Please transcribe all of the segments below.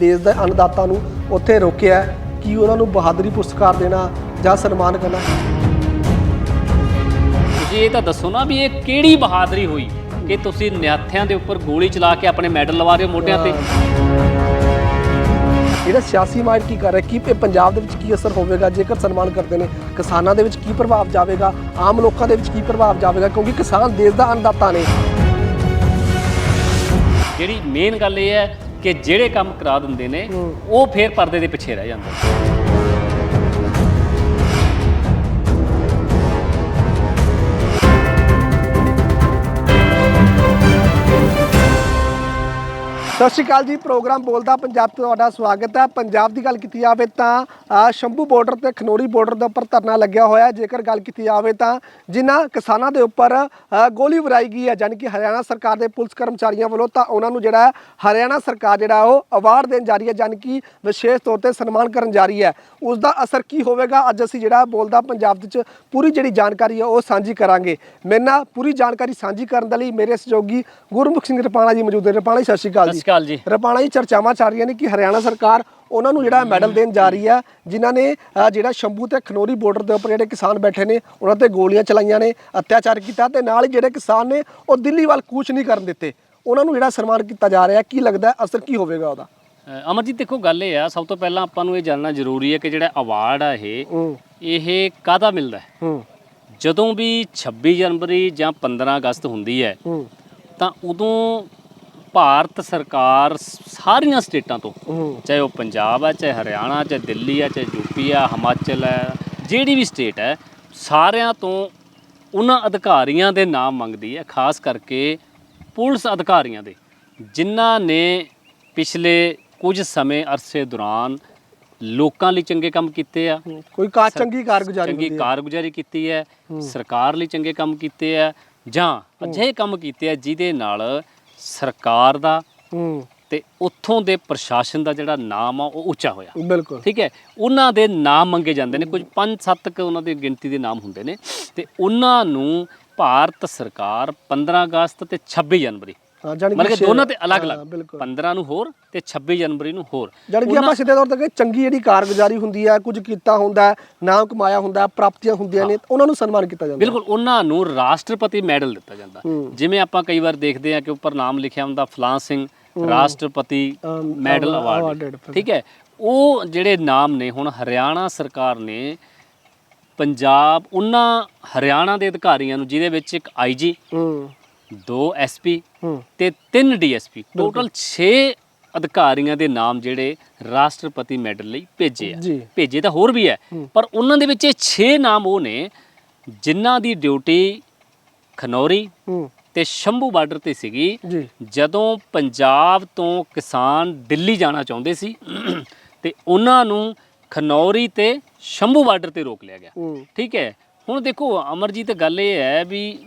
ਦੇਸ਼ ਦੇ ਅੰਨਦਾਤਾ ਨੂੰ ਉੱਥੇ ਰੋਕਿਆ ਕਿ ਉਹਨਾਂ ਨੂੰ ਬਹਾਦਰੀ ਪੁਰਸਕਾਰ ਦੇਣਾ ਜਾਂ ਸਨਮਾਨ ਕਰਨਾ। ਤੁਸੀਂ ਇਹ ਤਾਂ ਦੱਸੋ ਨਾ ਵੀ ਇਹ ਕਿਹੜੀ ਬਹਾਦਰੀ ਹੋਈ ਕਿ ਤੁਸੀਂ ਨਿਹੱਥਿਆਂ ਦੇ ਉੱਪਰ ਗੋਲੀ ਚਲਾ ਕੇ ਆਪਣੇ ਮੈਡਲ ਲਵਾ ਰਹੇ ਹੋ ਮੋਢਿਆਂ ਤੇ? ਜਿਹੜਾ ਸਿਆਸੀ ਮਾਈਂਡ ਕੀ ਕਰ ਰਿਹਾ? ਕੀ ਇਹ ਪੰਜਾਬ ਦੇ ਵਿੱਚ ਕੀ ਅਸਰ ਹੋਵੇਗਾ? ਜੇਕਰ ਸਨਮਾਨ ਕਰਦੇ ਨੇ ਕਿਸਾਨਾਂ ਦੇ ਵਿੱਚ ਕੀ ਪ੍ਰਭਾਵ ਜਾਵੇਗਾ? ਆਮ ਲੋਕਾਂ ਦੇ ਵਿੱਚ ਕੀ ਪ੍ਰਭਾਵ ਜਾਵੇਗਾ? ਕਿਉਂਕਿ ਕਿਸਾਨ ਦੇਸ਼ ਦਾ ਅੰਨਦਾਤਾ ਨੇ। ਜਿਹੜੀ ਮੇਨ ਗੱਲ ਇਹ ਹੈ ਕਿ ਜਿਹੜੇ ਕੰਮ ਕਰਾ ਦਿੰਦੇ ਨੇ। ਉਹ ਫੇਰ ਪਰਦੇ ਦੇ ਪਿੱਛੇ ਰਹਿ ਜਾਂਦੇ ਸਤਿ ਸ਼੍ਰੀ ਅਕਾਲ ਜੀ, ਪ੍ਰੋਗਰਾਮ ਬੋਲਦਾ ਪੰਜਾਬ ਤੋਂ ਤੁਹਾਡਾ ਸਵਾਗਤ ਹੈ। ਪੰਜਾਬ ਦੀ ਗੱਲ ਕੀਤੀ ਜਾਵੇ ਤਾਂ ਸ਼ੰਭੂ ਬਾਰਡਰ ਤੇ ਖਨੋਰੀ ਬਾਰਡਰ ਦੇ ਉੱਪਰ ਧਰਨਾ ਲੱਗਿਆ ਹੋਇਆ ਜੇਕਰ ਗੱਲ ਕੀਤੀ ਜਾਵੇ ਤਾਂ, ਜਿਨ੍ਹਾਂ ਕਿਸਾਨਾਂ ਦੇ ਉੱਪਰ ਗੋਲੀ ਵਰਾਈ ਗਈ ਹੈ, ਜਾਣੀ ਕਿ ਹਰਿਆਣਾ ਸਰਕਾਰ ਦੇ ਪੁਲਿਸ ਕਰਮਚਾਰੀਆਂ ਵੱਲੋਂ, ਤਾਂ ਉਹਨਾਂ ਨੂੰ ਜਿਹੜਾ ਹਰਿਆਣਾ ਸਰਕਾਰ ਜਿਹੜਾ ਉਹ ਅਵਾਰਡ ਦੇਣ ਜਾ ਰਹੀ ਹੈ, ਜਾਣੀ ਕਿ ਵਿਸ਼ੇਸ਼ ਤੌਰ ਤੇ ਸਨਮਾਨ ਕਰਨ ਜਾ ਰਹੀ ਹੈ। ਉਸ ਦਾ ਅਸਰ ਕੀ ਹੋਵੇਗਾ? ਅੱਜ ਅਸੀਂ ਜਿਹੜਾ ਬੋਲਦਾ ਪੰਜਾਬ ਦੇ ਵਿੱਚ ਪੂਰੀ ਜਿਹੜੀ ਜਾਣਕਾਰੀ ਹੈ, ਉਹ ਸਾਂਝੀ ਕਰਾਂਗੇ। ਮੇਰੇ ਨਾਲ ਪੂਰੀ ਜਾਣਕਾਰੀ ਸਾਂਝੀ ਕਰਨ ਦੇ ਲਈ ਮੇਰੇ ਸਹਿਯੋਗੀ ਗੁਰਮੁਖ ਸਿੰਘ ਰਪਾਣਾ ਜੀ ਮੌਜੂਦ ਨੇ। ਰਪਾਣਾ ਜੀ, ਸਤਿ ਸ਼੍ਰੀ ਅਕਾਲ ਜੀ। ਅਕਾਲ ਜੀ। ਰਪਾਣਾ ਜੀ ਚਰਚਾਵਾਂ ਚੱਲ ਰਹੀਆਂ ਨੇ ਕਿ ਹਰਿਆਣਾ ਸਰਕਾਰ ਉਹਨਾਂ ਨੂੰ ਜਿਹੜਾ ਮੈਡਲ ਦੇਣ ਜਾ ਰਹੀ ਹੈ ਜਿਨ੍ਹਾਂ ਨੇ ਅ, ਜਿਹੜਾ ਸ਼ੰਭੂ ਤੇ ਖਨੋਰੀ ਬਾਰਡਰ ਦੇ ਉੱਪਰ ਜਿਹੜੇ ਕਿਸਾਨ ਬੈਠੇ ਨੇ ਉਹਨਾਂ ਤੇ ਗੋਲੀਆਂ ਚਲਾਈਆਂ ਨੇ ਅਤਿਆਚਾਰ ਕੀਤਾ ਤੇ ਨਾਲ ਹੀ ਜਿਹੜੇ ਕਿਸਾਨ ਨੇ ਉਹ ਦਿੱਲੀ ਵੱਲ ਕੂਚ ਨਹੀਂ ਕਰਨ ਦਿੱਤੇ। ਉਹਨਾਂ ਨੂੰ ਜਿਹੜਾ ਸਨਮਾਨ ਕੀਤਾ ਜਾ ਰਿਹਾ ਕੀ ਲੱਗਦਾ ਹੈ ਅਸਰ ਕੀ ਹੋਵੇਗਾ ਉਹਦਾ? ਅ, ਅਮਰਜੀਤ ਦੇਖੋ ਗੱਲ ਇਹ ਆ ਸਭ ਤੋਂ ਪਹਿਲਾਂ ਆਪਾਂ ਨੂੰ ਇਹ ਜਾਣਨਾ ਜ਼ਰੂਰੀ ਹੈ ਕਿ ਜਿਹੜਾ ਅਵਾਰਡ ਆ ਇਹ ਹੂੰ। ਇਹ ਕਾਹਦਾ ਮਿਲਦਾ ਹੈ? ਹੂੰ। ਜਦੋਂ ਵੀ 26 ਜਨਵਰੀ ਜਾਂ 15 ਅਗਸਤ ਹੁੰਦੀ ਹੈ ਹੂੰ। ਤਾਂ ਉਦੋਂ ਭਾਰਤ ਸਰਕਾਰ ਸਾਰੀਆਂ ਸਟੇਟਾਂ ਤੋਂ ਚਾਹੇ ਉਹ ਪੰਜਾਬ ਹੈ ਚਾਹੇ ਹਰਿਆਣਾ ਚਾਹੇ ਦਿੱਲੀ ਹੈ ਚਾਹੇ ਯੂਪੀ ਹੈ ਹਿਮਾਚਲ ਹੈ ਜਿਹੜੀ ਵੀ ਸਟੇਟ ਹੈ ਸਾਰਿਆਂ ਤੋਂ ਉਹਨਾਂ ਅਧਿਕਾਰੀਆਂ ਦੇ ਨਾਮ ਮੰਗਦੀ ਹੈ ਖਾਸ ਕਰਕੇ ਪੁਲਿਸ ਅਧਿਕਾਰੀਆਂ ਦੇ ਜਿਨ੍ਹਾਂ ਨੇ ਪਿਛਲੇ ਕੁਝ ਸਮੇਂ ਅਰਸੇ ਦੌਰਾਨ ਲੋਕਾਂ ਲਈ ਚੰਗੇ ਕੰਮ ਕੀਤੇ ਆ। ਕੋਈ ਕਾ ਚੰਗੀ ਕਾਰਗੁਜ਼ਾਰੀ ਚੰਗੀ ਕਾਰਗੁਜ਼ਾਰੀ ਕੀਤੀ ਹੈ ਸਰਕਾਰ ਲਈ ਚੰਗੇ ਕੰਮ ਕੀਤੇ ਆ ਜਾਂ ਅਜਿਹੇ ਕੰਮ ਕੀਤੇ ਆ ਜਿਹਦੇ ਨਾਲ ਸਰਕਾਰ ਦਾ ਹੂੰ। ਤੇ ਉੱਥੋਂ ਦੇ ਪ੍ਰਸ਼ਾਸਨ ਦਾ ਜਿਹੜਾ ਨਾਮ ਆ ਉਹ ਉੱਚਾ ਹੋਇਆ। ਬਿਲਕੁਲ। ਠੀਕ ਹੈ? ਉਹਨਾਂ ਦੇ ਨਾਮ ਮੰਗੇ ਜਾਂਦੇ ਨੇ। ਕੁਝ 5-7 ਕ ਉਹਨਾਂ ਦੀ ਗਿਣਤੀ ਦੇ ਨਾਮ ਹੁੰਦੇ ਨੇ। ਤੇ ਉਹਨਾਂ ਨੂੰ ਭਾਰਤ ਸਰਕਾਰ 15 ਅਗਸਤ ਤੇ 26 ਜਨਵਰੀ ਹਾਂ ਮਤਲਬ ਕਿ ਦੋਨਾਂ ਤੇ ਅਲੱਗ-ਅਲੱਗ। ਬਿਲਕੁਲ। 15 ਨੂੰ ਹੋਰ ਤੇ 26 ਜਨਵਰੀ ਨੂੰ ਹੋਰ। ਜਾਣੀ ਕਿ ਆਪਾਂ ਸਿੱਧੇ ਤੌਰ ਤੇ ਚੰਗੀ ਜਿਹੜੀ ਕਾਰਗੁਜ਼ਾਰੀ ਹੁੰਦੀ ਹੈ ਕੁਝ ਕੀਤਾ ਹੁੰਦਾ ਨਾਮ ਕਮਾਇਆ ਹੁੰਦਾ ਪ੍ਰਾਪਤੀਆਂ ਹੁੰਦੀਆਂ ਨੇ ਉਹਨਾਂ ਨੂੰ ਸਨਮਾਨ ਕੀਤਾ ਜਾਂਦਾ। ਬਿਲਕੁਲ ਉਹਨਾਂ ਨੂੰ ਰਾਸ਼ਟਰਪਤੀ ਮੈਡਲ ਦਿੱਤਾ ਜਾਂਦਾ। ਜਿਵੇਂ ਆਪਾਂ ਕਈ ਵਾਰ ਦੇਖਦੇ ਹਾਂ ਕਿ ਉੱਪਰ ਨਾਮ ਲਿਖਿਆ ਹੁੰਦਾ ਫਲਾਂ ਸਿੰਘ ਰਾਸ਼ਟਰਪਤੀ ਮੈਡਲ ਅਵਾਰਡ ਠੀਕ ਹੈ? ਉਹ ਜਿਹੜੇ ਨਾਮ ਨੇ ਹੁਣ ਹਰਿਆਣਾ ਸਰਕਾਰ ਨੇ ਪੰਜਾਬ ਉਹਨਾਂ ਹਰਿਆਣਾ ਦੇ ਅਧਿਕਾਰੀਆਂ ਨੂੰ ਜਿਹਦੇ ਵਿੱਚ ਇੱਕ ਆਈਜੀ ਦੋ ਐਸਪੀ ਹੂੰ। ਤੇ ਤਿੰਨ ਡੀਐਸਪੀ ਟੋਟਲ 6 ਅਧਿਕਾਰੀਆਂ ਦੇ ਨਾਮ ਜਿਹੜੇ ਰਾਸ਼ਟਰਪਤੀ ਮੈਡਲ ਲਈ ਭੇਜੇ ਆ। ਜੀ। ਭੇਜੇ ਤਾਂ ਹੋਰ ਵੀ ਹੈ ਪਰ ਉਹਨਾਂ ਦੇ ਵਿੱਚ ਇਹ 6 ਨਾਮ ਉਹ ਨੇ ਜਿਨ੍ਹਾਂ ਦੀ ਡਿਊਟੀ ਖਨੌਰੀ ਹੂੰ। ਤੇ ਸ਼ੰਭੂ ਬਾਰਡਰ ਤੇ ਸੀਗੀ। ਜੀ। ਜਦੋਂ ਪੰਜਾਬ ਤੋਂ ਕਿਸਾਨ ਦਿੱਲੀ ਜਾਣਾ ਚਾਹੁੰਦੇ ਸੀ ਤੇ ਉਹਨਾਂ ਨੂੰ ਖਨੌਰੀ ਤੇ ਸ਼ੰਭੂ ਬਾਰਡਰ ਤੇ ਰੋਕ ਲਿਆ ਗਿਆ। ਹੂੰ। ਠੀਕ ਹੈ। ਹੁਣ ਦੇਖੋ ਅਮਰਜੀਤ ਗੱਲ ਇਹ ਹੈ ਵੀ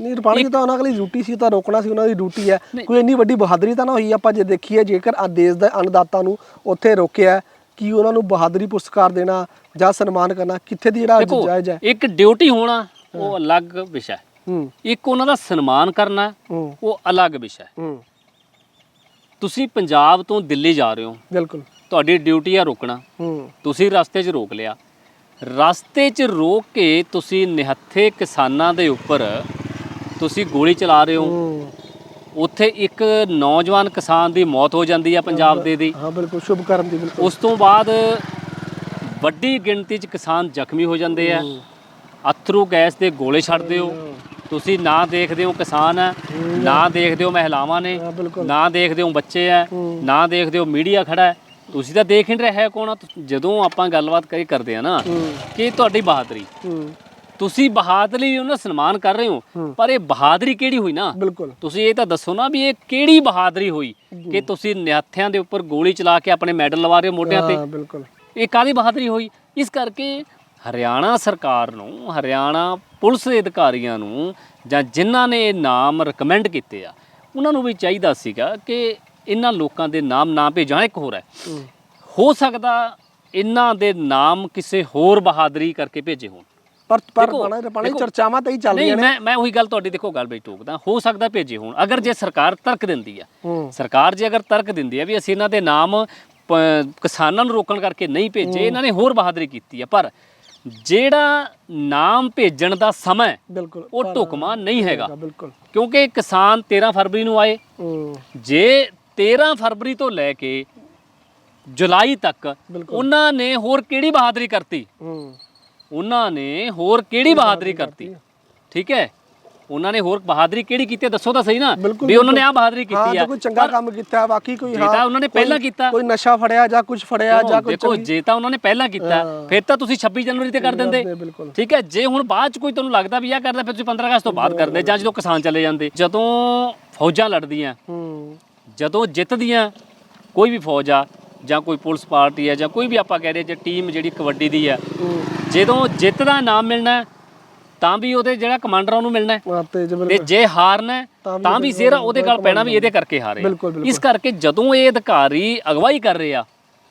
ਨਹੀਂ ਰਪਾਣੀ ਤਾਂ ਉਹਨਾਂ ਕੋਲ ਡਿਊਟੀ ਸੀ ਤਾਂ ਰੋਕਣਾ ਸੀ ਉਹਨਾਂ ਦੀ ਡਿਊਟੀ ਹੈ। ਕੋਈ ਇੰਨੀ ਵੱਡੀ ਬਹਾਦਰੀ ਤਾਂ ਨਾ ਹੋਈ ਆਪਾਂ ਜੇ ਦੇਖੀਏ ਜੇਕਰ ਆ ਦੇਸ਼ ਦੇ ਅੰਨਦਾਤਾ ਨੂੰ ਉੱਥੇ ਰੋਕਿਆ ਕਿ ਉਹਨਾਂ ਨੂੰ ਬਹਾਦਰੀ ਪੁਰਸਕਾਰ ਦੇਣਾ ਜਾਂ ਸਨਮਾਨ ਕਰਨਾ ਕਿੱਥੇ ਦੀ ਜਿਹੜਾ ਜਾਇਜ਼ ਹੈ? ਇੱਕ ਡਿਊਟੀ ਹੋਣਾ ਉਹ ਅਲੱਗ ਵਿਸ਼ਾ ਹੈ। ਇੱਕ ਉਹਨਾਂ ਦਾ ਸਨਮਾਨ ਕਰਨਾ ਉਹ ਅਲੱਗ ਵਿਸ਼ਾ ਹੈ। ਤੁਸੀਂ ਪੰਜਾਬ ਤੋਂ ਦਿੱਲੀ ਜਾ ਰਹੇ ਹੋ। ਬਿਲਕੁਲ। ਤੁਹਾਡੀ ਡਿਊਟੀ ਆ ਰੋਕਣਾ। ਤੁਸੀਂ ਰਸਤੇ 'ਚ ਰੋਕ ਲਿਆ। ਰਸਤੇ 'ਚ ਰੋਕ ਕੇ ਤੁਸੀਂ ਨਿਹੱਥੇ ਕਿਸਾਨਾਂ ਦੇ ਉੱਪਰ ਤੁਸੀਂ ਗੋਲੀ ਚਲਾ ਰਹੇ ਹੋ। ਹੂੰ। ਉੱਥੇ ਇੱਕ ਨੌਜਵਾਨ ਕਿਸਾਨ ਦੀ ਮੌਤ ਹੋ ਜਾਂਦੀ ਆ ਪੰਜਾਬ ਦੇ ਦੀ। ਹਾਂ ਬਿਲਕੁਲ ਸ਼ੁਭ ਕਰਨ ਦੀ ਬਿਲਕੁਲ। ਉਸ ਤੋਂ ਬਾਅਦ ਵੱਡੀ ਗਿਣਤੀ 'ਚ ਕਿਸਾਨ ਜ਼ਖਮੀ ਹੋ ਜਾਂਦੇ ਆ। ਅਥਰੂ ਗੈਸ ਦੇ ਗੋਲੇ ਛੱਡਦੇ ਹੋ। ਤੁਸੀਂ ਨਾ ਦੇਖਦੇ ਹੋ ਕਿਸਾਨ ਹੈ। ਨਾ ਦੇਖਦੇ ਹੋ ਮਹਿਲਾਵਾਂ ਨੇ ਹਾਂ ਬਿਲਕੁਲ। ਨਾ ਦੇਖਦੇ ਹੋ ਬੱਚੇ ਹੈ ਹੂੰ। ਨਾ ਦੇਖਦੇ ਹੋ ਮੀਡੀਆ ਖੜਾ ਹੈ। ਤੁਸੀਂ ਤਾਂ ਦੇਖ ਹੀ ਨਹੀਂ ਰਹੇ ਕੌਣ ਆ। ਜਦੋਂ ਆਪਾਂ ਗੱਲਬਾਤ ਕਰੀ ਕਰਦੇ ਆ ਨਾ ਹੂੰ। ਕਿ ਤੁਹਾਡੀ ਬਹਾਦਰੀ। ਹੂੰ। ਤੁਸੀਂ ਬਹਾਦਰੀ ਲਈ ਉਹਨਾਂ ਸਨਮਾਨ ਕਰ ਰਹੇ ਹੋ। ਪਰ ਇਹ ਬਹਾਦਰੀ ਕਿਹੜੀ ਹੋਈ ਨਾ? ਬਿਲਕੁਲ। ਤੁਸੀਂ ਇਹ ਤਾਂ ਦੱਸੋ ਨਾ ਵੀ ਇਹ ਕਿਹੜੀ ਬਹਾਦਰੀ ਹੋਈ ਕਿ ਤੁਸੀਂ ਨਿਹੱਥਿਆਂ ਦੇ ਉੱਪਰ ਗੋਲੀ ਚਲਾ ਕੇ ਆਪਣੇ ਮੈਡਲ ਲਵਾ ਰਹੇ ਹੋ ਮੋਢਿਆਂ ਤੇ? ਹਾਂ ਬਿਲਕੁਲ। ਇਹ ਕਾਦੀ ਬਹਾਦਰੀ ਹੋਈ? ਇਸ ਕਰਕੇ ਹਰਿਆਣਾ ਸਰਕਾਰ ਨੂੰ ਹਰਿਆਣਾ ਪੁਲਿਸ ਦੇ ਅਧਿਕਾਰੀਆਂ ਨੂੰ ਜਾਂ ਜਿਨ੍ਹਾਂ ਨੇ ਇਹ ਨਾਮ ਰეკਮੈਂਡ ਕੀਤੇ ਆ ਉਹਨਾਂ ਨੂੰ ਵੀ ਚਾਹੀਦਾ ਸੀਗਾ ਕਿ ਇਹਨਾਂ ਲੋਕਾਂ ਦੇ ਨਾਮ ਨਾ ਭੇਜਾਂ ਇੱਕ ਹੋਰ ਹੈ। ਹੂੰ। ਹੋ ਸਕਦਾ ਇਹਨਾਂ ਦੇ ਨਾਮ ਕਿਸੇ ਹੋਰ ਬਹਾਦਰੀ ਕਰਕੇ ਭੇਜੇ ਹੋਣ। ਪਰ ਪਰ ਦੇਖੋ- ਪਾਣਾ ਪਾਣਾ ਦੇਖੋ- ਚਰਚਾਵਾਂ ਤਾਂ ਹੀ ਚੱਲ ਨਹੀਂ ਰਹੀਆਂ ਨੇ। ਮੈਂ ਮੈਂ ਉਹੀ ਗੱਲ ਤੁਹਾਡੀ ਦੇਖੋ ਗੱਲ ਬਈ ਟੋਕਦਾ ਹੋ ਸਕਦਾ ਭੇਜੇ ਹੋਣ। ਅਗਰ ਜੇ ਸਰਕਾਰ ਤਰਕ ਦਿੰਦੀ ਆ ਹੂੰ। ਸਰਕਾਰ ਜੇ ਅਗਰ ਤਰਕ ਦਿੰਦੀ ਆ ਵੀ ਅਸੀਂ ਇਹਨਾਂ ਦੇ ਨਾਮ ਪ- ਕਿਸਾਨਾਂ ਨੂੰ ਰੋਕਣ ਕਰਕੇ ਨਹੀਂ ਭੇਜੇ ਇਹਨਾਂ ਨੇ ਹੋਰ ਬਹਾਦਰੀ ਕੀਤੀ ਹੈ ਪਰ ਜਿਹੜਾ ਨਾਮ ਭੇਜਣ ਦਾ ਸਮਾਂ ਹੈ, ਬਿਲਕੁਲ। ਉਹ ਢੁਕਮਾ ਨਹੀਂ ਹੈਗਾ। ਬਿਲਕੁਲ। ਕਿਉਂਕਿ ਕਿਸਾਨ 13 ਫਰਵਰੀ ਨੂੰ ਆਏ। ਹੂੰ। ਜੇ 13 ਫਰਵਰੀ ਤੋਂ ਲੈ ਕੇ ਜੁਲਾਈ ਤੱਕ ਬਿਲਕੁਲ। ਉਹਨਾਂ ਨੇ ਹੋਰ ਕਿਹੜੀ ਬਹਾਦਰੀ ਕਰਤੀ? ਹੂੰ। ਉਹਨਾਂ ਨੇ ਹੋਰ ਕਿਹੜੀ ਬਹਾਦਰੀ ਕਰਤੀ ਠੀਕ ਹੈ ਉਹਨਾਂ ਨੇ ਹੋਰ ਬਹਾਦਰੀ ਕਿਹੜੀ ਕੀਤੀ ਹੈ? ਦੱਸੋ ਤਾਂ ਸਹੀ ਨਾ ਵੀ ਉਹਨਾਂ ਨੇ ਆ ਬਹਾਦਰੀ ਹਾਂ ਕੀਤੀ ਆ ਕੋਈ ਚੰਗਾ ਕੰਮ ਕੀਤਾ ਹੈ, ਬਾਕੀ ਕੋਈ ਜੇ ਤਾਂ ਉਹਨਾਂ ਨੇ ਪਹਿਲਾਂ ਕੀਤਾ। ਕੋਈ ਨਸ਼ਾ ਫੜਿਆ ਜਾਂ ਕੁਝ ਫੜਿਆ ਜਾਂ ਕੋਈ ਦੇਖੋ ਜੇ ਤਾਂ ਉਹਨਾਂ ਨੇ ਪਹਿਲਾਂ ਕੀਤਾ ਹਾਂ। ਫਿਰ ਤਾਂ ਤੁਸੀਂ 26 ਜਨਵਰੀ ਤੇ ਕਰ ਦਿੰਦੇ। ਠੀਕ ਹੈ ਜੇ ਹੁਣ ਬਾਅਦ ਚ ਕੋਈ ਤੁਹਾਨੂੰ ਲੱਗਦਾ ਵੀ ਆ ਕਰਦਾ ਫਿਰ ਤੁਸੀਂ 15 ਅਗਸਤ ਤੋਂ ਬਾਅਦ ਕਰਦੇ ਜਾਂ ਜਦੋਂ ਕਿਸਾਨ ਚਲੇ ਜਾਂਦੇ ਜਦੋਂ ਫੌਜਾਂ ਲੜਦੀਆਂ ਹੂੰ ਜਦੋਂ ਜਿੱਤਦੀਆਂ ਕੋਈ ਵੀ ਫੌਜ ਆ ਜਾਂ ਕੋਈ ਪੁਲਿਸ ਪਾਰਟੀ ਆ ਜਾਂ ਕੋਈ ਵੀ ਆਪਾਂ ਕਹਿ ਰਹੇ ਜੇ ਟੀਮ ਜਿਹੜੀ ਕਬੱਡੀ ਦੀ ਹੂੰ ਜਦੋਂ ਜਿੱਤ ਦਾ ਨਾਮ ਮਿਲਣਾ ਹੈ, ਤਾਂ ਵੀ ਉਹਦੇ ਜਿਹੜਾ ਕਮਾਂਡਰ ਉਹਨੂੰ ਮਿਲਣਾ ਹੈ। ਹਾਂ, ਤੇ ਜੇ ਹਾਰਨਾ ਹੈ, ਤਾਂ ਵੀ ਸਿਰ ਉਹਦੇ ਗੱਲ ਪੈਣਾ ਵੀ ਇਹਦੇ ਕਰਕੇ ਹਾਰੇ। ਇਸ ਕਰਕੇ ਜਦੋਂ ਇਹ ਅਧਿਕਾਰੀ ਅਗਵਾਈ ਕਰ ਰਹੇ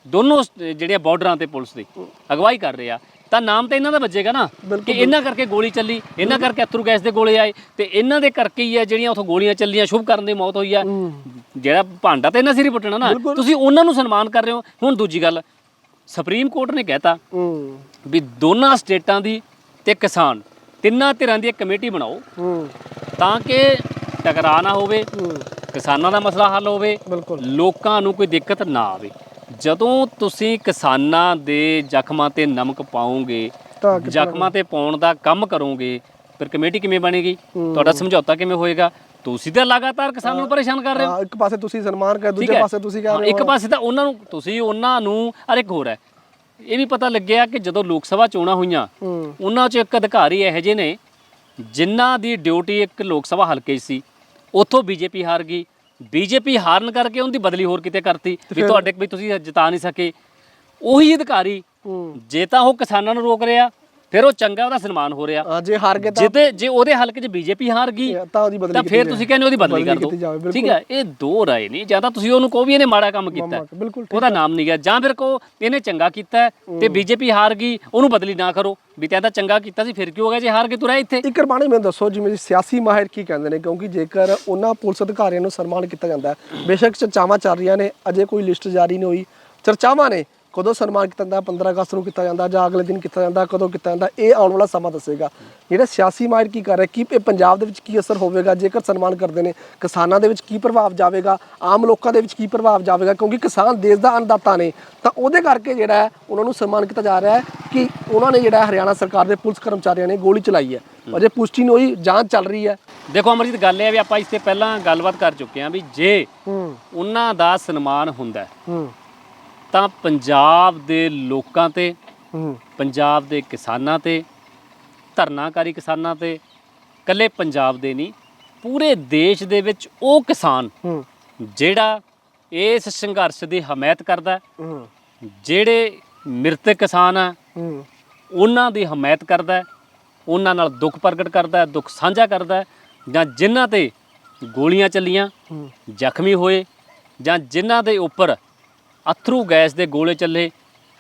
ਦੋਨੋਂ ਜਿਹੜੀਆਂ ਬਾਰਡਰਾਂ ਤੇ ਪੁਲਿਸ ਦੀ ਅਗਵਾਈ ਕਰ ਰਹੇ ਤਾਂ ਨਾਮ ਤਾਂ ਇਹਨਾਂ ਦਾ ਵੱਜੇਗਾ ਨਾ ਕਿ ਇਹਨਾਂ ਕਰਕੇ ਗੋਲੀ ਚੱਲੀ ਇਹਨਾਂ ਕਰਕੇ ਅਥਰੂ ਗੈਸ ਦੇ ਗੋਲੇ ਆਏ ਤੇ ਇਹਨਾਂ ਦੇ ਕਰਕੇ ਹੀ ਆ ਜਿਹੜੀਆਂ ਉਥੋਂ ਗੋਲੀਆਂ ਚੱਲੀਆਂ ਸ਼ੁਭ ਕਰਨ ਦੀ ਮੌਤ ਹੋਈ ਆ ਹੂੰ। ਜਿਹੜਾ ਭਾਂਡਾ ਤਾਂ ਇਹਨਾਂ ਸਿਰ ਹੀ ਪੁੱਟਣਾ ਨਾ। ਤੁਸੀਂ ਉਹਨਾਂ ਨੂੰ ਸਨਮਾਨ ਕਰ ਰਹੇ ਹੋ। ਹੁਣ ਦੂਜੀ ਗੱਲ ਸੁਪਰੀਮ ਕੋਰਟ ਨੇ ਕਹਿਤਾ ਹੂੰ। ਵੀ ਦੋਨਾਂ ਸਟੇਟਾਂ ਦੀ ਤੇ ਕਿਸਾਨ ਤਿੰਨਾਂ ਧਿਰਾਂ ਦੀ ਇੱਕ ਕਮੇਟੀ ਬਣਾਓ। ਹੂੰ। ਤਾਂ ਕਿ ਟਕਰਾਅ ਨਾ ਹੋਵੇ ਹੂੰ। ਕਿਸਾਨਾਂ ਦਾ ਮਸਲਾ ਹੱਲ ਹੋਵੇ ਲੋਕਾਂ ਨੂੰ ਕੋਈ ਦਿੱਕਤ ਨਾ ਆਵੇ। ਜਦੋਂ ਤੁਸੀਂ ਕਿਸਾਨਾਂ ਦੇ ਜ਼ਖਮਾਂ ਤੇ ਨਮਕ ਪਾਓਗੇ ਤਾਂ ਜ਼ਖਮਾਂ ਤੇ ਪਾਉਣ ਦਾ ਕੰਮ ਕਰੋਗੇ ਫਿਰ ਕਮੇਟੀ ਕਿਵੇਂ ਬਣੇਗੀ? ਤੁਹਾਡਾ ਸਮਝੌਤਾ ਕਿਵੇਂ ਹੋਏਗਾ? ਤੁਸੀਂ ਤਾਂ ਲਗਾਤਾਰ ਕਿਸਾਨਾਂ ਨੂੰ ਪਰੇਸ਼ਾਨ ਕਰ ਰਹੇ ਹੋ। ਹਾਂ, ਇੱਕ ਪਾਸੇ ਤੁਸੀਂ ਸਨਮਾਨ ਕਰ ਠੀਕ ਦੂਜੇ ਹੈ। ਪਾਸੇ ਤੁਸੀਂ ਕਹਿ ਹਾਂ, ਰਹੇ ਇੱਕ ਪਾਸੇ ਤਾਂ ਉਹਨਾਂ ਨੂੰ ਤੁਸੀਂ ਉਹਨਾਂ ਨੂੰ ਅਰੇ ਇੱਕ ਹੋਰ ਹੈ। ਇਹ ਵੀ ਪਤਾ ਲੱਗਿਆ ਕਿ ਜਦੋਂ ਲੋਕ ਸਭਾ ਚੋਣਾਂ ਹੋਈਆਂ ਹੂੰ। ਉਹਨਾਂ 'ਚ ਇੱਕ ਅਧਿਕਾਰੀ ਇਹੋ ਜਿਹੇ ਨੇ ਜਿਨ੍ਹਾਂ ਦੀ ਡਿਊਟੀ ਇੱਕ ਲੋਕ ਸਭਾ ਹਲਕੇ 'ਚ ਸੀ। ਉੱਥੋਂ ਬੀਜੇਪੀ ਹਾਰ ਗਈ ਬੀਜੇਪੀ ਹਾਰਨ ਕਰਕੇ ਉਹਦੀ ਬਦਲੀ ਹੋਰ ਕਿਤੇ ਕਰਤੀ ਵੀ ਤੁਹਾਡੇ ਵੀ ਤੁਸੀਂ ਜਿਤਾ ਨਹੀਂ ਸਕੇ। ਉਹੀ ਅਧਿਕਾਰੀ ਜੇ ਤਾਂ ਉਹ ਕਿਸਾਨਾਂ ਨੂੰ ਰੋਕ ਰਿਹਾ ਫਿਰ ਉਹ ਚੰਗਾ ਉਹਦਾ ਸਨਮਾਨ ਹੋ ਰਿਹਾ। ਹਾਂ, ਜੇ ਹਾਰ ਗਏ ਤਾਂ ਜਿੱਤੇ ਜੇ ਉਹਦੇ ਹਲਕੇ 'ਚ ਬੀਜੇਪੀ ਹਾਰ ਗਈ ਤਾਂ ਉਹਦੀ ਬਦਲੀ ਤਾਂ ਕੀਤੀ ਫਿਰ। ਤੁਸੀਂ ਕਹਿੰਦੇ ਉਹਦੀ ਬਦਲੀ ਕਰ ਕੀਤੀ ਜਾਵੇ, ਦਿਓ ਬਿਲਕੁਲ। ਠੀਕ ਹੈ ਇਹ ਦੋ ਰਾਏ ਨਹੀਂ ਜਾਂ ਤਾਂ ਤੁਸੀਂ ਉਹਨੂੰ ਕਹੋ ਵੀ ਇਹਨੇ ਮਾੜਾ ਕੰਮ ਕੀਤਾ। ਹੈ। ਬਿਲਕੁਲ ਉਹਦਾ ਨਾਮ ਨਹੀਂ ਗਿਆ। ਜਾਂ ਫਿਰ ਕਹੋ ਇਹਨੇ ਚੰਗਾ ਕੀਤਾ ਹੈ ਤੇ ਬੀਜੇਪੀ ਹਾਰ ਗਈ ਉਹਨੂੰ ਬਦਲੀ ਨਾ ਕਰੋ। ਵੀ ਤੈਂ ਤਾਂ ਚੰਗਾ ਕੀਤਾ ਸੀ ਫਿਰ ਕੀ ਹੋ ਗਿਆ ਜੇ ਹਾਰ ਕੇ ਤੂੰ ਰਹਿ ਇੱਥੇ? ਇੱਕ ਰਬਾਣੀ ਮੈਨੂੰ ਦੱਸੋ ਜਿਵੇਂ ਸਿਆਸੀ ਮਾਹਿਰ ਕੀ ਕਹਿੰਦੇ ਨੇ? ਕਿਉਂਕਿ ਜੇਕਰ ਉਹਨਾਂ ਪੁਲਿਸ ਅਧਿਕਾਰੀਆਂ ਨੂੰ ਸਨਮਾਨ ਕੀਤਾ ਜਾਂਦਾ ਹੈ ਬੇਸ਼ੱਕ ਚਰਚਾਵਾਂ ਚੱਲ ਰਹੀਆਂ ਨੇ ਅਜੇ ਕੋਈ ਲਿਸਟ ਜਾਰੀ ਨਹੀਂ ਹੋਈ। ਚਰਚਾਵਾਂ ਨੇ ਕਦੋਂ ਸਨਮਾਨ ਕੀਤਾ ਜਾਂਦਾ? 15 ਅਗਸਤ ਨੂੰ ਕੀਤਾ ਜਾਂਦਾ ਜਾਂ ਅਗਲੇ ਦਿਨ ਕੀਤਾ ਜਾਂਦਾ? ਕਦੋਂ ਕੀਤਾ ਜਾਂਦਾ? ਇਹ ਆਉਣ ਵਾਲਾ ਸਮਾਂ ਦੱਸੇਗਾ। ਜਿਹੜੇ ਸਿਆਸੀ ਮਾਹਿਰ ਕੀ ਕਰ ਰਹੇ? ਕੀ ਇਹ ਪੰਜਾਬ ਦੇ ਵਿੱਚ ਕੀ ਅਸਰ ਹੋਵੇਗਾ? ਜੇਕਰ ਸਨਮਾਨ ਕਰਦੇ ਨੇ ਕਿਸਾਨਾਂ ਦੇ ਵਿੱਚ ਕੀ ਪ੍ਰਭਾਵ ਜਾਵੇਗਾ? ਆਮ ਲੋਕਾਂ ਦੇ ਵਿੱਚ ਕੀ ਪ੍ਰਭਾਵ ਜਾਵੇਗਾ? ਕਿਉਂਕਿ ਕਿਸਾਨ ਦੇਸ਼ ਦਾ ਅੰਨਦਾਤਾ ਨੇ ਤਾਂ ਉਹਦੇ ਕਰਕੇ ਜਿਹੜਾ ਹੈ ਉਹਨਾਂ ਨੂੰ ਸਨਮਾਨ ਕੀਤਾ ਜਾ ਰਿਹਾ ਹੈ ਕਿ ਉਹਨਾਂ ਨੇ ਜਿਹੜਾ ਹਰਿਆਣਾ ਸਰਕਾਰ ਦੇ ਪੁਲਿਸ ਕਰਮਚਾਰੀਆਂ ਨੇ ਗੋਲੀ ਚਲਾਈ ਹੈ। ਅਜੇ ਪੁਸ਼ਟੀ ਨਹੀਂ ਹੋਈ ਜਾਂਚ ਚੱਲ ਰਹੀ ਹੈ। ਦੇਖੋ ਅਮਰਜੀਤ ਗੱਲ ਇਹ ਹੈ ਵੀ ਆਪਾਂ ਇਸ ਤੇ ਪਹਿਲਾਂ ਗੱਲਬਾਤ ਕਰ ਚੁੱਕੇ ਹਾਂ ਵੀ ਜੇ ਉਹਨਾਂ ਦਾ ਸਨਮਾਨ ਹੁੰਦਾ ਤਾਂ ਪੰਜਾਬ ਦੇ ਲੋਕਾਂ ਤੇ ਹੂੰ। ਪੰਜਾਬ ਦੇ ਕਿਸਾਨਾਂ ਤੇ ਧਰਨਾਕਾਰੀ ਕਿਸਾਨਾਂ ਤੇ ਕੱਲੇ ਪੰਜਾਬ ਦੇ ਨਹੀਂ ਪੂਰੇ ਦੇਸ਼ ਦੇ ਵਿੱਚ ਉਹ ਕਿਸਾਨ ਹੂੰ। ਜਿਹੜਾ ਇਸ ਸੰਘਰਸ਼ ਦੀ ਹਮਾਇਤ ਕਰਦਾ ਹੈ, ਜਿਹੜੇ ਮ੍ਰਿਤਕ ਕਿਸਾਨ ਆ ਹੂੰ। ਉਹਨਾਂ ਦੀ ਹਮਾਇਤ ਕਰਦਾ ਉਹਨਾਂ ਨਾਲ ਦੁੱਖ ਪ੍ਰਗਟ ਕਰਦਾ ਦੁੱਖ ਸਾਂਝਾ ਕਰਦਾ ਜਾਂ ਜਿਨ੍ਹਾਂ ਤੇ ਗੋਲੀਆਂ ਚੱਲੀਆਂ ਜ਼ਖਮੀ ਹੋਏ ਜਾਂ ਜਿਨ੍ਹਾਂ ਦੇ ਉੱਪਰ ਅਥਰੂ ਗੈਸ ਦੇ ਗੋਲੇ ਚੱਲੇ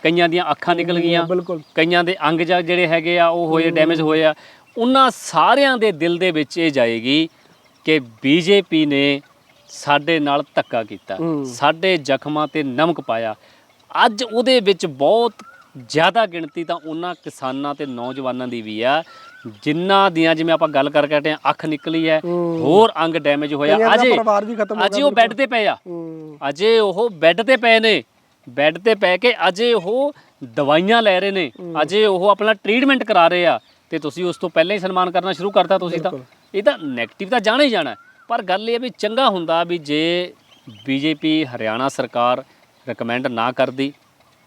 ਕਈਆਂ ਦੀਆਂ ਅੱਖਾਂ ਨਿਕਲ ਗਈਆਂ ਬਿਲਕੁਲ। ਕਈਆਂ ਦੇ ਅੰਗ ਜਿਹੜੇ ਹੈਗੇ ਆ ਉਹ ਹੋਏ ਡੈਮੇਜ ਹੋਏ ਆ। ਉਹਨਾਂ ਸਾਰਿਆਂ ਦੇ ਦਿਲ ਦੇ ਵਿੱਚ ਇਹ ਜਾਏਗੀ ਕਿ ਬੀਜੇਪੀ ਨੇ ਸਾਡੇ ਨਾਲ ਧੱਕਾ ਕੀਤਾ। ਸਾਡੇ ਜ਼ਖਮਾਂ ਤੇ ਨਮਕ ਪਾਇਆ। ਅੱਜ ਉਹਦੇ ਵਿੱਚ ਬਹੁਤ ਜ਼ਿਆਦਾ ਗਿਣਤੀ ਤਾਂ ਉਹਨਾਂ ਕਿਸਾਨਾਂ ਤੇ ਨੌਜਵਾਨਾਂ ਦੀ ਵੀ ਆ। ਜਿਨ੍ਹਾਂ ਦੀਆਂ ਜਿਵੇਂ ਆਪਾਂ ਗੱਲ ਕਰਕੇ ਹਟੇ ਹਾਂ, ਅੱਖ ਨਿਕਲੀ ਹੈ। ਹੋਰ ਅੰਗ ਡੈਮੇਜ ਹੋਇਆ। ਅਜੇ ਅਜੇ ਉਹ ਬੈੱਡ ਤੇ ਪਏ ਆ। ਅਜੇ ਉਹ ਬੈੱਡ ਤੇ ਪਏ ਨੇ। ਬੈੱਡ ਤੇ ਪੈ ਕੇ ਅਜੇ ਉਹ ਦਵਾਈਆਂ ਲੈ ਰਹੇ ਨੇ। ਅਜੇ ਉਹ ਆਪਣਾ ਟ੍ਰੀਟਮੈਂਟ ਕਰਾ ਰਹੇ ਆ। ਤੇ ਤੁਸੀਂ ਉਸ ਤੋਂ ਪਹਿਲਾਂ ਹੀ ਸਨਮਾਨ ਕਰਨਾ ਸ਼ੁਰੂ ਕਰਤਾ ਤੁਸੀਂ ਤਾਂ। ਇਹ ਤਾਂ ਨੈਗੇਟਿਵ ਤਾਂ ਜਾਣਾ ਹੀ ਜਾਣਾ। ਪਰ ਗੱਲ ਇਹ ਵੀ ਚੰਗਾ ਹੁੰਦਾ ਵੀ ਜੇ ਬੀਜੇਪੀ ਹਰਿਆਣਾ ਸਰਕਾਰ ਰეკਮੈਂਡ ਨਾ ਕਰਦੀ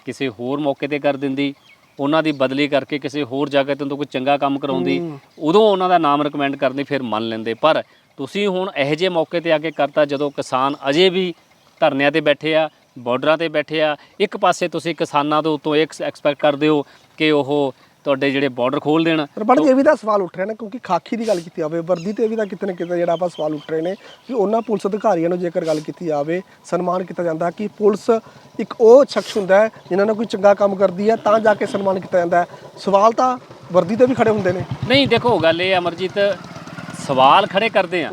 ਕਿਸੇ ਹੋਰ ਮੌਕੇ ਤੇ ਕਰ ਦਿੰਦੀ ਉਹਨਾਂ ਦੀ ਬਦਲੀ ਕਰਕੇ ਕਿਸੇ ਹੋਰ ਜਗ੍ਹਾ ਤੋਂ ਕੋਈ ਚੰਗਾ ਕੰਮ ਕਰਾਉਂਦੀ ਉਦੋਂ ਉਹਨਾਂ ਦਾ ਨਾਮ ਰეკਮੈਂਡ ਕਰਨੀ ਫਿਰ ਮੰਨ ਲੈਂਦੇ। ਪਰ ਤੁਸੀਂ ਹੁਣ ਇਹੋ ਜਿਹੇ ਮੌਕੇ ਤੇ ਆ ਕੇ ਕਰਤਾ ਜਦੋਂ ਕਿਸਾਨ ਅਜੇ ਵੀ ਧਰਨਿਆਂ ਤੇ ਬੈਠੇ ਆ ਬਾਰਡਰਾਂ ਤੇ ਬੈਠੇ ਆ। ਇੱਕ ਪਾਸੇ ਤੁਸੀਂ ਕਿਸਾਨਾਂ ਤੋਂ ਉਤੋਂ ਇਹ ਐਕਸਪੈਕਟ ਕਰਦੇ ਹੋ ਕਿ ਉਹ ਤੁਹਾਡੇ ਜਿਹੜੇ ਬਾਰਡਰ ਖੋਲ ਦੇਣ। ਪਰ ਬੜਾ ਇਹ ਵੀ ਤਾਂ ਸਵਾਲ ਉੱਠ ਰਿਹਾ ਨਾ ਕਿਉਂਕਿ ਖਾਕੀ ਦੀ ਗੱਲ ਕੀਤੀ ਜਾਵੇ ਵਰਦੀ ਤੇ ਵੀ ਤਾਂ ਕਿਤੇ ਨਾ ਕਿਤੇ ਜਿਹੜਾ ਆਪਾਂ ਸਵਾਲ ਉੱਠ ਰਹੇ ਨੇ ਕਿ ਉਹਨਾਂ ਪੁਲਿਸ ਅਧਿਕਾਰੀਆਂ ਨੂੰ ਜੇਕਰ ਗੱਲ ਕੀਤੀ ਜਾਵੇ ਸਨਮਾਨ ਕੀਤਾ ਜਾਂਦਾ ਕਿ ਪੁਲਿਸ ਇੱਕ ਉਹ ਸ਼ਖਸ ਹੁੰਦਾ ਹੈ ਜਿਨ੍ਹਾਂ ਨੇ ਕੋਈ ਚੰਗਾ ਕੰਮ ਕਰਦੀ ਹੈ ਤਾਂ ਜਾ ਕੇ ਸਨਮਾਨ ਕੀਤਾ ਜਾਂਦਾ ਹੈ। ਸਵਾਲ ਤਾਂ ਵਰਦੀ ਤੇ ਵੀ ਖੜੇ ਹੁੰਦੇ ਨੇ। ਨਹੀਂ ਦੇਖੋ ਗੱਲ ਇਹ ਅਮਰਜੀਤ ਸਵਾਲ ਖੜੇ ਕਰਦੇ ਆ।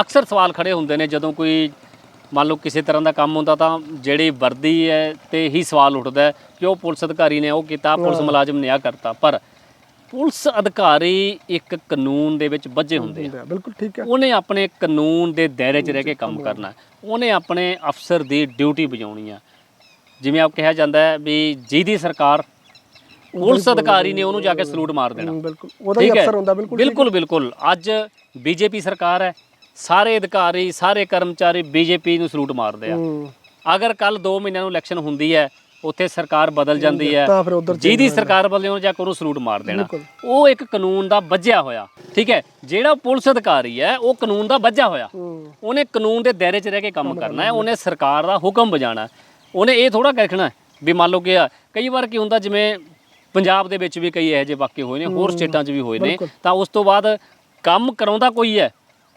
ਅਕਸਰ ਸਵਾਲ ਖੜੇ ਹੁੰਦੇ ਨੇ ਜਦੋਂ ਕੋਈ ਮੰਨ ਲਓ ਕਿਸੇ ਤਰ੍ਹਾਂ ਦਾ ਕੰਮ ਹੁੰਦਾ ਤਾਂ ਜਿਹੜੀ ਵਰਦੀ ਹੈ ਤੇ ਹੀ ਸਵਾਲ ਉੱਠਦਾ ਕਿ ਉਹ ਪੁਲਿਸ ਅਧਿਕਾਰੀ ਨੇ ਉਹ ਕੀਤਾ ਪੁਲਿਸ ਮੁਲਾਜ਼ਮ ਨੇ ਆ ਕਰਤਾ। ਪਰ ਪੁਲਿਸ ਅਧਿਕਾਰੀ ਇੱਕ ਕਾਨੂੰਨ ਦੇ ਵਿੱਚ ਬੱਝੇ ਹੁੰਦੇ ਆ। ਬਿਲਕੁਲ ਠੀਕ ਹੈ। ਉਹਨੇ ਆਪਣੇ ਕਾਨੂੰਨ ਦੇ ਦਾਇਰੇ 'ਚ ਰਹਿ ਕੇ ਕੰਮ ਕਰਨਾ। ਉਹਨੇ ਆਪਣੇ ਅਫਸਰ ਦੀ ਡਿਊਟੀ ਵਜਾਉਣੀ ਆ। ਜਿਵੇਂ ਆਪ ਕਿਹਾ ਜਾਂਦਾ ਹੈ ਵੀ ਜਿਹਦੀ ਸਰਕਾਰ ਪੁਲਿਸ ਅਧਿਕਾਰੀ ਨੇ ਉਹਨੂੰ ਜਾ ਕੇ ਸਲੂਟ ਮਾਰ ਦੇਣਾ। ਬਿਲਕੁਲ। ਉਹਦਾ ਹੀ ਅਫਸਰ ਹੁੰਦਾ ਬਿਲਕੁਲ। ਬਿਲਕੁਲ ਬਿਲਕੁਲ। ਅੱਜ ਬੀਜੇਪੀ ਸਰਕਾਰ ਹੈ। ਸਾਰੇ ਅਧਿਕਾਰੀ ਸਾਰੇ ਕਰਮਚਾਰੀ ਬੀਜੇਪੀ ਨੂੰ ਸਲੂਟ ਮਾਰਦੇ ਆ। ਅਗਰ ਕੱਲ 2 ਮਹੀਨਿਆਂ ਨੂੰ ਇਲੈਕਸ਼ਨ ਹੁੰਦੀ ਹੈ ਉੱਥੇ ਸਰਕਾਰ ਬਦਲ ਜਾਂਦੀ ਹੈ ਤਾਂ ਫਿਰ ਉਧਰ ਜਿਹਦੀ ਸਰਕਾਰ ਬਦਲੇ ਉਹਨੂੰ ਜਾ ਕੇ ਉਹਨੂੰ ਸਲੂਟ ਮਾਰ ਦੇਣਾ। ਉਹ ਇੱਕ ਕਾਨੂੰਨ ਦਾ ਵੱਜਿਆ ਹੋਇਆ ਠੀਕ ਹੈ? ਜਿਹੜਾ ਪੁਲਿਸ ਅਧਿਕਾਰੀ ਹੈ ਉਹ ਕਾਨੂੰਨ ਦਾ ਵੱਜਿਆ ਹੋਇਆ। ਉਹਨੇ ਕਾਨੂੰਨ ਦੇ ਦਾਇਰੇ 'ਚ ਰਹਿ ਕੇ ਕੰਮ ਕਰਨਾ ਹੈ ਉਹਨੇ ਸਰਕਾਰ ਦਾ ਹੁਕਮ ਵਜਾਣਾ। ਉਹਨੇ ਇਹ ਥੋੜਾ ਰੱਖਣਾ ਵੀ ਮੰਨ ਲਓ ਕਿ ਕਈ ਵਾਰ ਕੀ ਹੁੰਦਾ ਜਿਵੇਂ ਪੰਜਾਬ ਦੇ ਵਿੱਚ ਵੀ ਕਈ ਇਹੋ ਜਿਹੇ ਵਾਕਿਏ ਹੋਏ ਨੇ ਹੋਰ ਸਟੇਟਾਂ 'ਚ ਵੀ ਹੋਏ ਨੇ ਤਾਂ ਉਸ ਤੋਂ ਬਾਅਦ ਕੰਮ ਕਰਾਉਂਦਾ ਕੋਈ ਹੈ?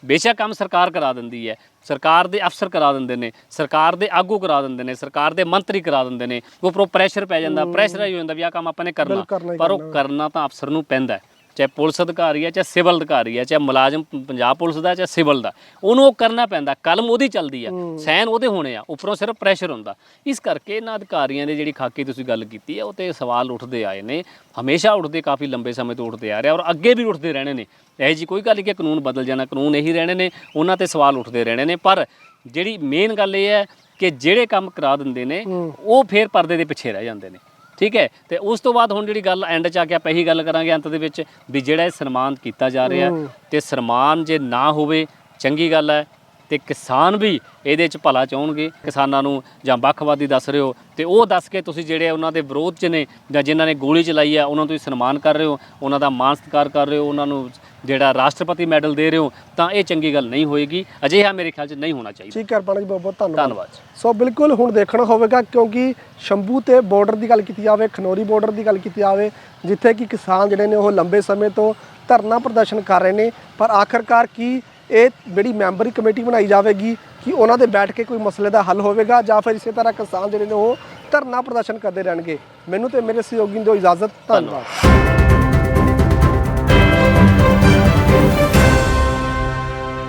ਬੇਸ਼ੱਕ ਕੰਮ ਸਰਕਾਰ ਕਰਾ ਦਿੰਦੀ ਹੈ। ਸਰਕਾਰ ਦੇ ਅਫਸਰ ਕਰਾ ਦਿੰਦੇ ਨੇ ਸਰਕਾਰ ਦੇ ਆਗੂ ਕਰਾ ਦਿੰਦੇ ਨੇ ਸਰਕਾਰ ਦੇ ਮੰਤਰੀ ਕਰਾ ਦਿੰਦੇ ਨੇ। ਉੱਪਰੋਂ ਪ੍ਰੈਸ਼ਰ ਪੈ ਜਾਂਦਾ ਪ੍ਰੈਸ਼ਰ ਹੀ ਜਾਂਦਾ ਵੀ ਆਹ ਕੰਮ ਆਪਾਂ ਨੇ ਕਰਨਾ। ਪਰ ਉਹ ਕਰਨਾ ਤਾਂ ਅਫਸਰ ਨੂੰ ਪੈਂਦਾ ਹੈ। ਚਾਹੇ ਪੁਲਿਸ ਅਧਿਕਾਰੀ ਹੈ ਚਾਹੇ ਸਿਵਲ ਅਧਿਕਾਰੀ ਹੈ ਚਾਹੇ ਮੁਲਾਜ਼ਮ ਪ- ਪੰਜਾਬ ਪੁਲਿਸ ਦਾ ਚਾਹੇ ਸਿਵਲ ਦਾ ਉਹਨੂੰ ਉਹ ਕਰਨਾ ਪੈਂਦਾ ਕਲਮ ਉਹਦੀ ਚੱਲਦੀ ਆ ਸੈਨ ਉਹਦੇ ਹੋਣੇ ਆ ਉੱਪਰੋਂ ਸਿਰਫ ਪ੍ਰੈਸ਼ਰ ਹੁੰਦਾ। ਇਸ ਕਰਕੇ ਇਹਨਾਂ ਅਧਿਕਾਰੀਆਂ ਦੇ ਜਿਹੜੀ ਖਾਕੀ ਤੁਸੀਂ ਗੱਲ ਕੀਤੀ ਹੈ ਉਹ ਤੇ ਸਵਾਲ ਉੱਠਦੇ ਆਏ ਨੇ ਹਮੇਸ਼ਾ ਉੱਠਦੇ ਕਾਫੀ ਲੰਬੇ ਸਮੇਂ ਤੋਂ ਉੱਠਦੇ ਆ ਰਹੇ ਔਰ ਅੱਗੇ ਵੀ ਉੱਠਦੇ ਰਹਿਣੇ ਨੇ। ਇਹ ਜੀ ਕੋਈ ਗੱਲ ਨਹੀਂ ਕਿ ਕਾਨੂੰਨ ਬਦਲ ਜਾਣਾ ਕਾਨੂੰਨ ਇਹੀ ਰਹਿਣੇ ਨੇ ਉਹਨਾਂ ਤੇ ਸਵਾਲ ਉੱਠਦੇ ਰਹਿਣੇ ਨੇ ਪਰ ਜਿਹੜੀ ਮੇਨ ਗੱਲ ਇਹ ਹੈ ਕਿ ਜਿਹੜੇ ਕੰਮ ਕਰਾ ਦਿੰਦੇ ਨੇ ਉਹ ਫੇਰ ਪਰਦੇ ਦੇ ਪਿੱਛੇ ਰਹਿ ਜਾਂਦੇ ਨੇ। ਠੀਕ ਹੈ? ਤੇ ਉਸ ਤੋਂ ਬਾਅਦ ਹੁਣ ਜਿਹੜੀ ਗੱਲ ਐਂਡ ਚ ਆ ਕੇ ਆਪਾਂ ਇਹੀ ਗੱਲ ਕਰਾਂਗੇ ਅੰਤ ਦੇ ਵਿੱਚ ਵੀ ਜਿਹੜਾ ਇਹ ਸਨਮਾਨ ਕੀਤਾ ਜਾ ਰਿਹਾ ਤੇ ਸਨਮਾਨ ਜੇ ਨਾ ਹੋਵੇ ਚੰਗੀ ਗੱਲ ਹੈ। ਤੇ ਕਿਸਾਨ ਵੀ ਇਹਦੇ ਚ ਭਲਾ ਚਾਹਣਗੇ। ਕਿਸਾਨਾਂ ਨੂੰ ਜਾਂ ਵੱਖਵਾਦੀ ਦੱਸ ਰਹੇ ਹੋ ਤੇ ਉਹ ਦੱਸ ਕੇ ਤੁਸੀਂ ਜਿਹੜੇ ਉਹਨਾਂ ਦੇ ਵਿਰੋਧ ਚ ਨੇ ਜਾਂ ਜਿਨ੍ਹਾਂ ਨੇ ਗੋਲੀ ਚਲਾਈ ਆ ਉਹਨਾਂ ਨੂੰ ਤੁਸੀਂ ਸਨਮਾਨ ਕਰ ਰਹੇ ਹੋ ਉਹਨਾਂ ਦਾ ਮਾਣ ਸਤਿਕਾਰ ਕਰ ਰਹੇ ਹੋ ਉਹਨਾਂ ਨੂੰ ਜਿਹੜਾ ਰਾਸ਼ਟਰਪਤੀ ਮੈਡਲ ਦੇ ਰਹੇ ਹੋ ਤਾਂ ਇਹ ਚੰਗੀ ਗੱਲ ਨਹੀਂ ਹੋਏਗੀ। ਅਜਿਹਾ ਮੇਰੇ ਖਿਆਲ ਚ ਨਹੀਂ ਹੋਣਾ ਚਾਹੀਦਾ। ਠੀਕ ਹੈ ਅਰਪਣ ਜੀ ਬਹੁਤ ਬਹੁਤ ਧੰਨਵਾਦ ਧੰਨਵਾਦ ਸੋ ਬਿਲਕੁਲ ਹੁਣ ਦੇਖਣਾ ਹੋਵੇਗਾ ਕਿਉਂਕਿ ਸ਼ੰਭੂ ਤੇ ਬਾਰਡਰ ਦੀ ਗੱਲ ਕੀਤੀ ਜਾਵੇ ਖਨੌਰੀ ਬਾਰਡਰ ਦੀ ਗੱਲ ਕੀਤੀ ਜਾਵੇ ਜਿੱਥੇ ਕਿ ਕਿਸਾਨ ਜਿਹੜੇ ਨੇ ਉਹ ਲੰਬੇ ਸਮੇਂ ਤੋਂ ਧਰਨਾ ਪ੍ਰਦਰਸ਼ਨ ਕਰ ਰਹੇ ਨੇ ਪਰ ਆਖਰਕਾਰ ਕੀ ਇਹ ਜਿਹੜੀ ਮੈਂਬਰੀ ਕਮੇਟੀ ਬਣਾਈ ਜਾਵੇਗੀ ਕਿ ਉਹਨਾਂ ਦੇ ਬੈਠ ਕੇ ਕੋਈ ਮਸਲੇ ਦਾ ਹੱਲ ਹੋਵੇਗਾ ਜਾਂ ਫਿਰ ਇਸੇ ਤਰ੍ਹਾਂ ਕਿਸਾਨ ਜਿਹੜੇ ਨੇ ਉਹ ਧਰਨਾ ਪ੍ਰਦਰਸ਼ਨ ਕਰਦੇ ਰਹਿਣਗੇ। ਮੈਨੂੰ ਤੇ ਮੇਰੇ ਸਹਿਯੋਗੀ ਨੂੰ ਦਿਓ ਇਜਾਜ਼ਤ, ਧੰਨਵਾਦ।